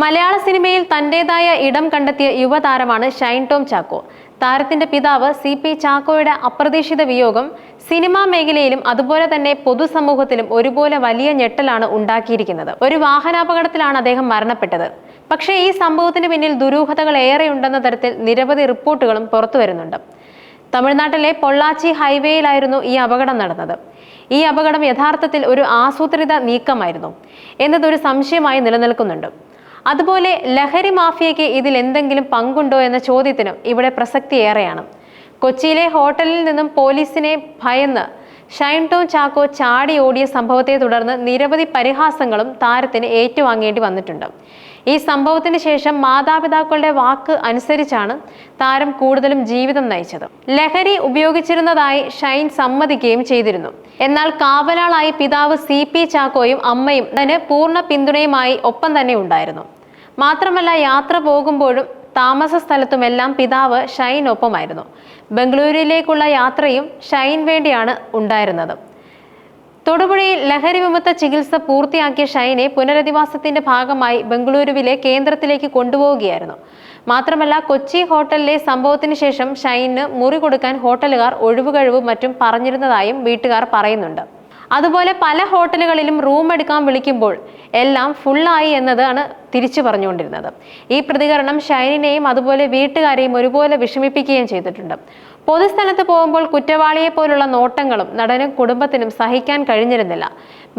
മലയാള സിനിമയിൽ തന്റേതായ ഇടം കണ്ടെത്തിയ യുവതാരമാണ് ഷൈൻ ടോം ചാക്കോ. താരത്തിന്റെ പിതാവ് സി പി ചാക്കോയുടെ അപ്രതീക്ഷിത വിയോഗം സിനിമാ മേഖലയിലും അതുപോലെ തന്നെ പൊതുസമൂഹത്തിലും ഒരുപോലെ വലിയ ഞെട്ടലാണ് ഉണ്ടാക്കിയിരിക്കുന്നത്. ഒരു വാഹനാപകടത്തിലാണ് അദ്ദേഹം മരണപ്പെട്ടത്. പക്ഷേ ഈ സംഭവത്തിന് പിന്നിൽ ദുരൂഹതകൾ ഏറെയുണ്ടെന്ന തരത്തിൽ നിരവധി റിപ്പോർട്ടുകളും പുറത്തു വരുന്നുണ്ട്. തമിഴ്നാട്ടിലെ പൊള്ളാച്ചി ഹൈവേയിലായിരുന്നു ഈ അപകടം നടന്നത്. ഈ അപകടം യഥാർത്ഥത്തിൽ ഒരു ആസൂത്രിത നീക്കമായിരുന്നു. എന്നതൊരു സംശയമായി നിലനിൽക്കുന്നുണ്ട്. അതുപോലെ ലഹരി മാഫിയയ്ക്ക് ഇതിൽ എന്തെങ്കിലും പങ്കുണ്ടോ എന്ന ചോദ്യത്തിനും ഇവിടെ പ്രസക്തി ഏറെയാണ്. കൊച്ചിയിലെ ഹോട്ടലിൽ നിന്നും പോലീസിനെ ഭയന്ന് ഷൈൻ ടോം ചാക്കോ ചാടി ഓടിയ സംഭവത്തെ തുടർന്ന് നിരവധി പരിഹാസങ്ങളും താരത്തിന് ഏറ്റുവാങ്ങേണ്ടി വന്നിട്ടുണ്ട്. ഈ സംഭവത്തിന് ശേഷം മാതാപിതാക്കളുടെ വാക്ക് അനുസരിച്ചാണ് താരം കൂടുതലും ജീവിതം നയിച്ചത്. ലഹരി ഉപയോഗിച്ചിരുന്നതായി ഷൈൻ സമ്മതിക്കുകയും ചെയ്തിരുന്നു. എന്നാൽ കാവലാളായി പിതാവ് സി പി ചാക്കോയും അമ്മയും തന്നെ പൂർണ പിന്തുണയുമായി ഒപ്പം തന്നെ ഉണ്ടായിരുന്നു. മാത്രമല്ല യാത്ര പോകുമ്പോഴും താമസ സ്ഥലത്തുമെല്ലാം പിതാവ് ഷൈൻ ഒപ്പമായിരുന്നു ബംഗളൂരുവിലേക്കുള്ള യാത്രയും ഷൈൻ വേണ്ടിയാണ് ഉണ്ടായിരുന്നത്. തൊടുപുഴയിൽ ലഹരി വിമുക്ത ചികിത്സ പൂർത്തിയാക്കിയ ഷൈനെ പുനരധിവാസത്തിന്റെ ഭാഗമായി ബംഗളൂരുവിലെ കേന്ദ്രത്തിലേക്ക് കൊണ്ടുപോവുകയായിരുന്നു. മാത്രമല്ല കൊച്ചി ഹോട്ടലിലെ സംഭവത്തിന് ശേഷം ഷൈന് മുറി കൊടുക്കാൻ ഹോട്ടലുകാർ ഒഴിവുകഴിവും മറ്റും പറഞ്ഞിരുന്നതായും വീട്ടുകാർ പറയുന്നുണ്ട്. അതുപോലെ പല ഹോട്ടലുകളിലും റൂം എടുക്കാൻ വിളിക്കുമ്പോൾ എല്ലാം ഫുള്ളായി എന്നതാണ് തിരിച്ചു പറഞ്ഞുകൊണ്ടിരുന്നത്. ഈ പ്രതികരണം ഷൈനിനെയും അതുപോലെ വീട്ടുകാരെയും ഒരുപോലെ വിഷമിപ്പിക്കുകയും ചെയ്തിട്ടുണ്ട്. പൊതുസ്ഥലത്ത് പോകുമ്പോൾ കുറ്റവാളിയെ പോലുള്ള നോട്ടങ്ങളും നടനും കുടുംബത്തിനും സഹിക്കാൻ കഴിഞ്ഞിരുന്നില്ല.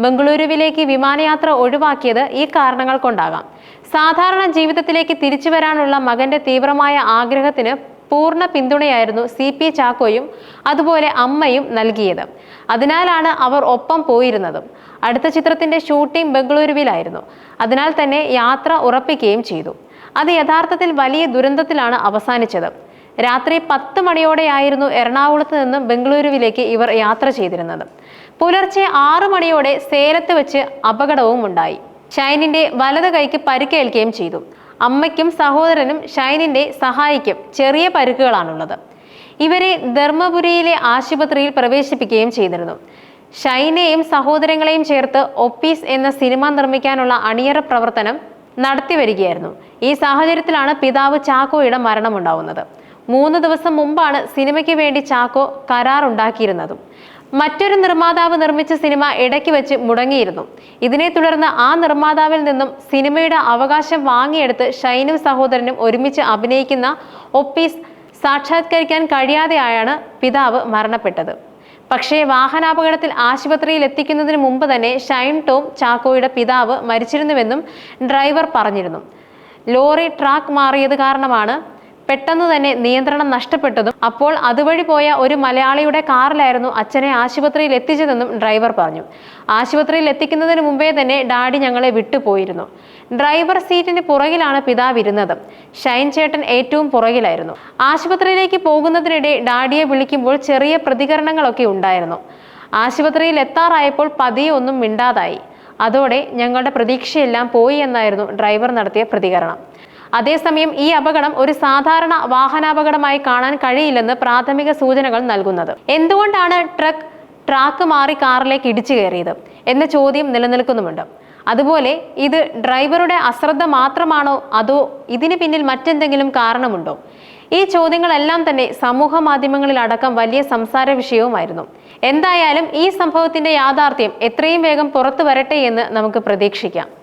ബംഗളൂരുവിലേക്ക് വിമാനയാത്ര ഒഴിവാക്കിയത് ഈ കാരണങ്ങൾ കൊണ്ടാകാം. സാധാരണ ജീവിതത്തിലേക്ക് തിരിച്ചു വരാനുള്ള മകന്റെ തീവ്രമായ ആഗ്രഹത്തിന് പൂർണ പിന്തുണയായിരുന്നു സി പി ചാക്കോയും അതുപോലെ അമ്മയും നൽകിയത്. അതിനാലാണ് അവർ ഒപ്പം പോയിരുന്നതും. അടുത്ത ചിത്രത്തിന്റെ ഷൂട്ടിംഗ് ബംഗളൂരുവിലായിരുന്നു. അതിനാൽ തന്നെ യാത്ര ഉറപ്പിക്കുകയും ചെയ്തു. അത് യഥാർത്ഥത്തിൽ വലിയ ദുരന്തത്തിലാണ് അവസാനിച്ചത്. രാത്രി പത്ത് മണിയോടെയായിരുന്നു എറണാകുളത്ത് നിന്ന് ബംഗളൂരുവിലേക്ക് ഇവർ യാത്ര ചെയ്തിരുന്നത്. പുലർച്ചെ ആറു മണിയോടെ സേലത്ത് വെച്ച് അപകടവും ഉണ്ടായി. ഷൈനിന്റെ വലത് കൈക്ക് പരിക്കേൽക്കുകയും ചെയ്തു. അമ്മയ്ക്കും സഹോദരനും ഷൈനിന്റെ സഹായിക്കും ചെറിയ പരുക്കുകളാണുള്ളത്. ഇവരെ ധർമ്മപുരിയിലെ ആശുപത്രിയിൽ പ്രവേശിപ്പിക്കുകയും ചെയ്തിരുന്നു. ഷൈനെയും സഹോദരങ്ങളെയും ചേർത്ത് ഒപ്പീസ് എന്ന സിനിമ നിർമ്മിക്കാനുള്ള അണിയറ പ്രവർത്തനം നടത്തി വരികയായിരുന്നു ഈ സാഹചര്യത്തിലാണ് പിതാവ് ചാക്കോയുടെ മരണമുണ്ടാവുന്നത്. മൂന്ന് ദിവസം മുമ്പാണ് സിനിമയ്ക്ക് വേണ്ടി ചാക്കോ കരാറുണ്ടാക്കിയിരുന്നതും. മറ്റൊരു നിർമ്മാതാവ് നിർമ്മിച്ച സിനിമ ഇടയ്ക്ക് വെച്ച് മുടങ്ങിയിരുന്നു. ഇതിനെ തുടർന്ന് ആ നിർമ്മാതാവിൽ നിന്നും സിനിമയുടെ അവകാശം വാങ്ങിയെടുത്ത് ഷൈനും സഹോദരനും ഒരുമിച്ച് അഭിനയിക്കുന്ന ഒപ്പീസ് സാക്ഷാത്കരിക്കാൻ കഴിയാതെയായാണ് പിതാവ് മരണപ്പെട്ടത്. പക്ഷേ വാഹനാപകടത്തിൽ ആശുപത്രിയിൽ എത്തിക്കുന്നതിന് മുമ്പ് തന്നെ ഷൈൻ ടോം ചാക്കോയുടെ പിതാവ് മരിച്ചിരുന്നുവെന്നും ഡ്രൈവർ പറഞ്ഞിരുന്നു. ലോറി ട്രാക്ക് മാറിയത് കാരണമാണ് പെട്ടെന്ന് തന്നെ നിയന്ത്രണം നഷ്ടപ്പെട്ടതും അപ്പോൾ അതുവഴി പോയ ഒരു മലയാളിയുടെ കാറിലായിരുന്നു അച്ഛനെ ആശുപത്രിയിൽ എത്തിച്ചതെന്നും ഡ്രൈവർ പറഞ്ഞു. ആശുപത്രിയിൽ എത്തിക്കുന്നതിന് മുമ്പേ തന്നെ ഡാഡി ഞങ്ങളെ വിട്ടുപോയിരുന്നു. ഡ്രൈവർ സീറ്റിന് പുറകിലാണ് പിതാവ് ഇരുന്നത്. ഷൈൻ ചേട്ടൻ ഏറ്റവും പുറകിലായിരുന്നു. ആശുപത്രിയിലേക്ക് പോകുന്നതിനിടെ ഡാഡിയെ വിളിക്കുമ്പോൾ ചെറിയ പ്രതികരണങ്ങളൊക്കെ ഉണ്ടായിരുന്നു. ആശുപത്രിയിൽ എത്താറായപ്പോൾ പതിയെ ഒന്നും മിണ്ടാതായി. അതോടെ ഞങ്ങളുടെ പ്രതീക്ഷയെല്ലാം പോയി എന്നായിരുന്നു ഡ്രൈവർ നടത്തിയ പ്രതികരണം. അതേസമയം ഈ അപകടം ഒരു സാധാരണ വാഹനാപകടമായി കാണാൻ കഴിയില്ലെന്ന് പ്രാഥമിക സൂചനകൾ നൽകുന്നത്. എന്തുകൊണ്ടാണ് ട്രക്ക് ട്രാക്ക് മാറി കാറിലേക്ക് ഇടിച്ചു കയറിയത് എന്ന ചോദ്യം നിലനിൽക്കുന്നുമുണ്ട്. അതുപോലെ ഇത് ഡ്രൈവറുടെ അശ്രദ്ധ മാത്രമാണോ അതോ ഇതിന് പിന്നിൽ മറ്റെന്തെങ്കിലും കാരണമുണ്ടോ? ഈ ചോദ്യങ്ങളെല്ലാം തന്നെ സമൂഹ മാധ്യമങ്ങളിൽ അടക്കം വലിയ സംസാര വിഷയവുമായിരുന്നു. എന്തായാലും ഈ സംഭവത്തിന്റെ യാഥാർത്ഥ്യം എത്രയും വേഗം പുറത്തു വരട്ടെ എന്ന് നമുക്ക് പ്രതീക്ഷിക്കാം.